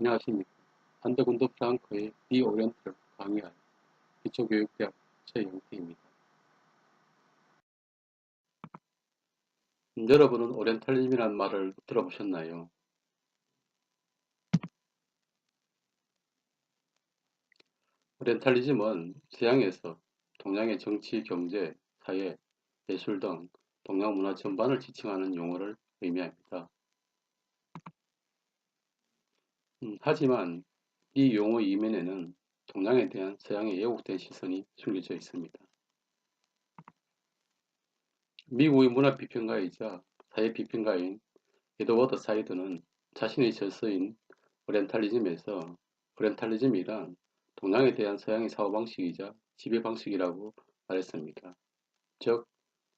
안녕하십니까. 안더군더 프랑크의 디 오리엔트를 강의할 기초교육대학 최영태입니다. 여러분은 오리엔탈리즘이라는 말을 들어보셨나요? 오리엔탈리즘은 서양에서 동양의 정치, 경제, 사회, 예술 등 동양 문화 전반을 지칭하는 용어를 의미합니다. 음, 하지만 이 용어 이면에는 동양에 대한 서양의 왜곡된 시선이 숨겨져 있습니다. 미국의 문화 비평가이자 사회 비평가인 에드워드 사이드는 자신의 저서인 오렌탈리즘에서 오렌탈리즘이란 동양에 대한 서양의 사고 방식이자 지배 방식이라고 말했습니다. 즉,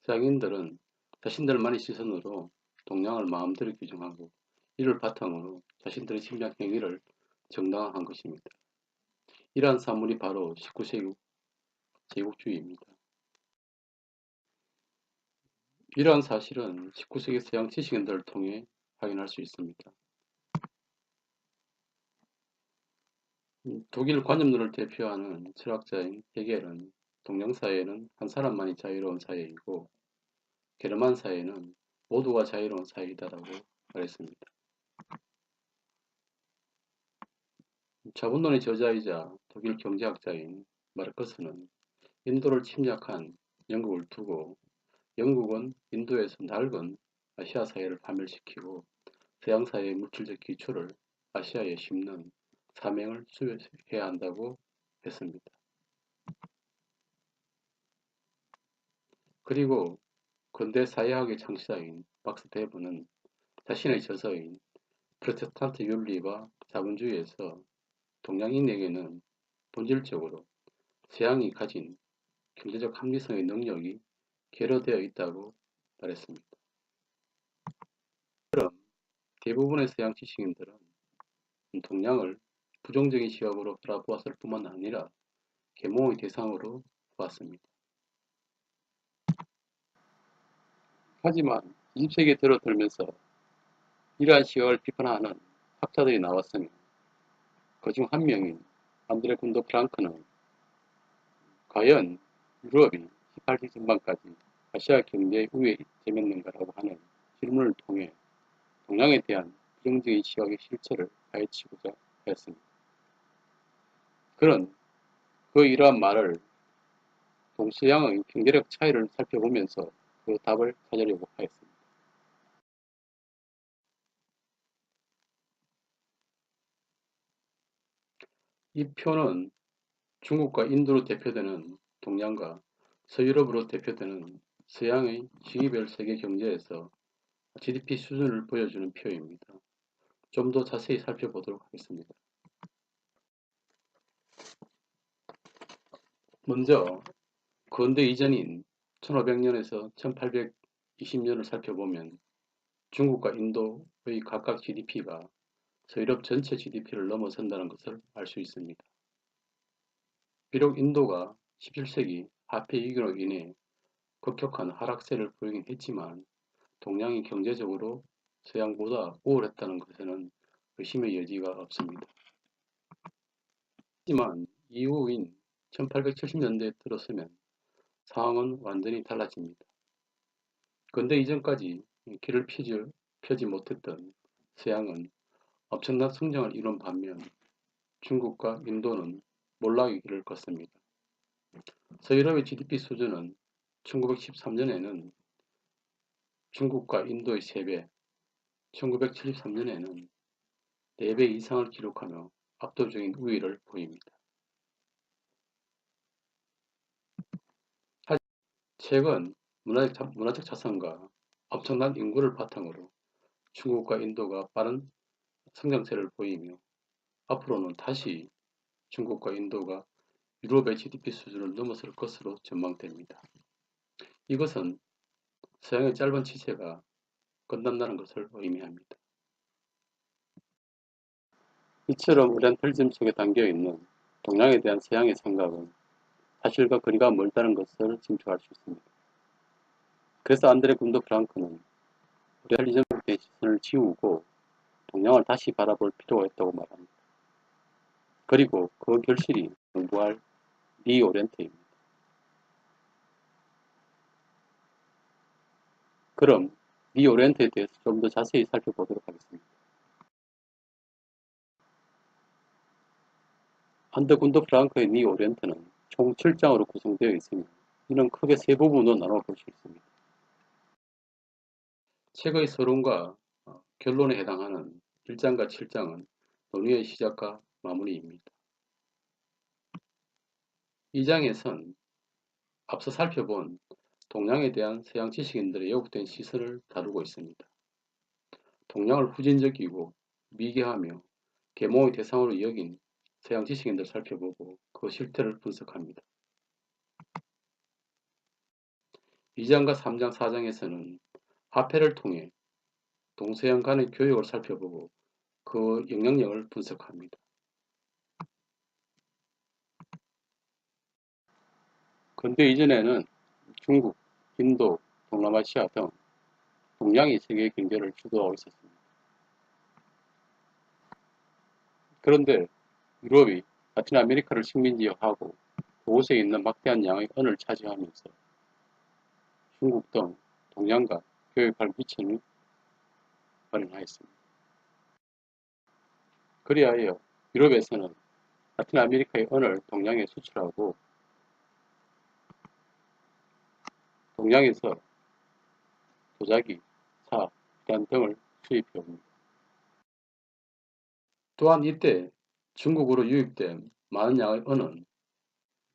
서양인들은 자신들만의 시선으로 동양을 마음대로 규정하고 이를 바탕으로 자신들의 침략 행위를 정당화한 것입니다. 이러한 사물이 바로 19세기 제국주의입니다. 이러한 사실은 19세기 서양 지식인들을 통해 확인할 수 있습니다. 독일 관념론을 대표하는 철학자인 헤겔은 동양 사회는 한 사람만이 자유로운 사회이고 게르만 사회는 모두가 자유로운 사회이다라고 말했습니다. 자본론의 저자이자 독일 경제학자인 마르크스는 인도를 침략한 영국을 두고 영국은 인도에서 낡은 아시아 사회를 파멸시키고 서양 사회의 물질적 기초를 아시아에 심는 사명을 수행해야 한다고 했습니다. 그리고 근대 사회학의 창시자인 박스 데브는 자신의 저서인 프로테스탄트 윤리와 자본주의에서 동양인에게는 본질적으로 서양이 가진 경제적 합리성의 능력이 결여되어 있다고 말했습니다. 그럼 대부분의 서양 지식인들은 동양을 부정적인 시각으로 바라보았을 뿐만 아니라 계몽의 대상으로 보았습니다. 하지만 20세기에 들어 들면서 이러한 시각을 비판하는 학자들이 나왔으며 그중 한 명인 안드레 군더 프랑크는 과연 유럽이 18세기 전반까지 아시아 경제의 우위에 있었는가라고 하는 질문을 통해 동양에 대한 부정적인 시각의 실체를 파헤치고자 하였습니다. 그는 그 이러한 말을 동서양의 경제력 차이를 살펴보면서 그 답을 찾으려고 하였습니다. 이 표는 중국과 인도로 대표되는 동양과 서유럽으로 대표되는 서양의 시기별 세계 경제에서 GDP 수준을 보여주는 표입니다. 좀 더 자세히 살펴보도록 하겠습니다. 먼저 근대 이전인 1500년에서 1820년을 살펴보면 중국과 인도의 각각 GDP가 서유럽 전체 GDP를 넘어선다는 것을 알 수 있습니다. 비록 인도가 17세기 화폐 위기로 인해 급격한 하락세를 보이긴 했지만 동양이 경제적으로 서양보다 우월했다는 것에는 의심의 여지가 없습니다. 하지만 이후인 1870년대에 들어서면 상황은 완전히 달라집니다. 근대 이전까지 길을 펴지, 펴지 못했던 서양은 엄청난 성장을 이룬 반면 중국과 인도는 길을 걷습니다. 서유럽의 GDP 수준은 1913년에는 중국과 인도의 3배, 1973년에는 4배 이상을 기록하며 압도적인 우위를 보입니다. 최근 문화적, 문화적 자산과 엄청난 인구를 바탕으로 중국과 인도가 빠른 성장세를 보이며 앞으로는 다시 중국과 인도가 유럽의 GDP 수준을 넘어설 것으로 전망됩니다. 이것은 서양의 짧은 지체가 끝난다는 것을 의미합니다. 이처럼 오리엔탈리즘 속에 담겨 있는 동양에 대한 서양의 생각은 사실과 거리가 멀다는 것을 짐작할 수 있습니다. 그래서 안드레 군더 프랑크는 대한 시선을 지우고 동양을 다시 바라볼 필요가 있다고 말합니다. 그리고 그 결실이 공부할 리오렌트입니다. 그럼 리오렌트에 대해서 좀 더 자세히 살펴보도록 하겠습니다. 안드군드 프랑크의 리오렌트는 총 7장으로 구성되어 있으며 이는 크게 세 부분으로 나눠 볼 수 있습니다. 책의 서론과 결론에 해당하는 1장과 7장은 논의의 시작과 마무리입니다. 2장에선 앞서 살펴본 동양에 대한 서양 지식인들의 왜곡된 시설을 다루고 있습니다. 동양을 후진적이고 미개하며 계몽의 대상으로 여긴 서양 지식인들 살펴보고 그 실태를 분석합니다. 2장과 3장, 4장에서는 화폐를 통해 동서양 간의 교역을 살펴보고 그 영향력을 분석합니다. 근대 이전에는 중국, 인도, 동남아시아 등 동양이 세계 경제를 주도하고 있었습니다. 그런데 유럽이 라틴 아메리카를 식민지화하고 그곳에 있는 막대한 양의 은을 차지하면서 중국 등 동양과 교역할 위치는 발행하였습니다. 그리하여 유럽에서는 라틴 아메리카의 은을 동양에 수출하고 동양에서 도자기, 차, 기관 등을 수입해 옵니다. 또한 이때 중국으로 유입된 많은 양의 은은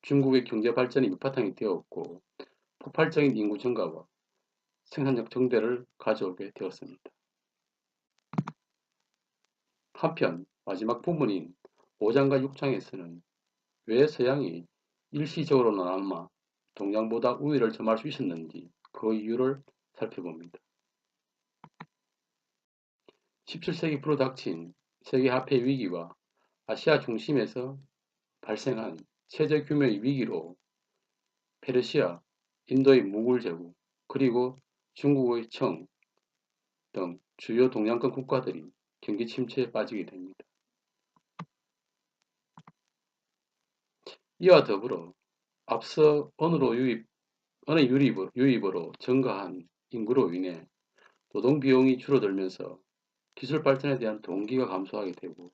중국의 경제 발전이 밑바탕이 되었고 폭발적인 인구 증가와 생산력 증대를 가져오게 되었습니다. 한편 마지막 부분인 5장과 6장에서는 왜 서양이 일시적으로나마 동양보다 우위를 점할 수 있었는지 그 이유를 살펴봅니다. 17세기 불어닥친 세계 화폐 위기와 아시아 중심에서 발생한 체제 규모의 위기로 페르시아, 인도의 무굴 제국, 그리고 중국의 청 등 주요 동양권 국가들이 경기 침체에 빠지게 됩니다. 이와 더불어 앞서 언어로 유입, 언어 유입으로, 유입으로 증가한 인구로 인해 노동 비용이 줄어들면서 기술 발전에 대한 동기가 감소하게 되고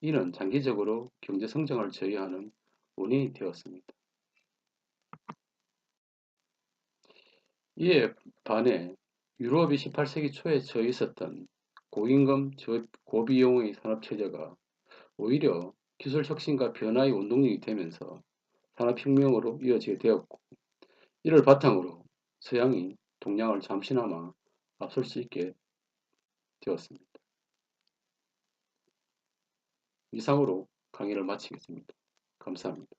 이는 장기적으로 경제 성장을 저해하는 원인이 되었습니다. 이에 반해 유럽이 18세기 초에 처해 있었던 고임금, 고비용의 산업체제가 오히려 기술 혁신과 변화의 원동력이 되면서 산업혁명으로 이어지게 되었고 이를 바탕으로 서양이 동양을 잠시나마 앞설 수 있게 되었습니다. 이상으로 강의를 마치겠습니다. 감사합니다.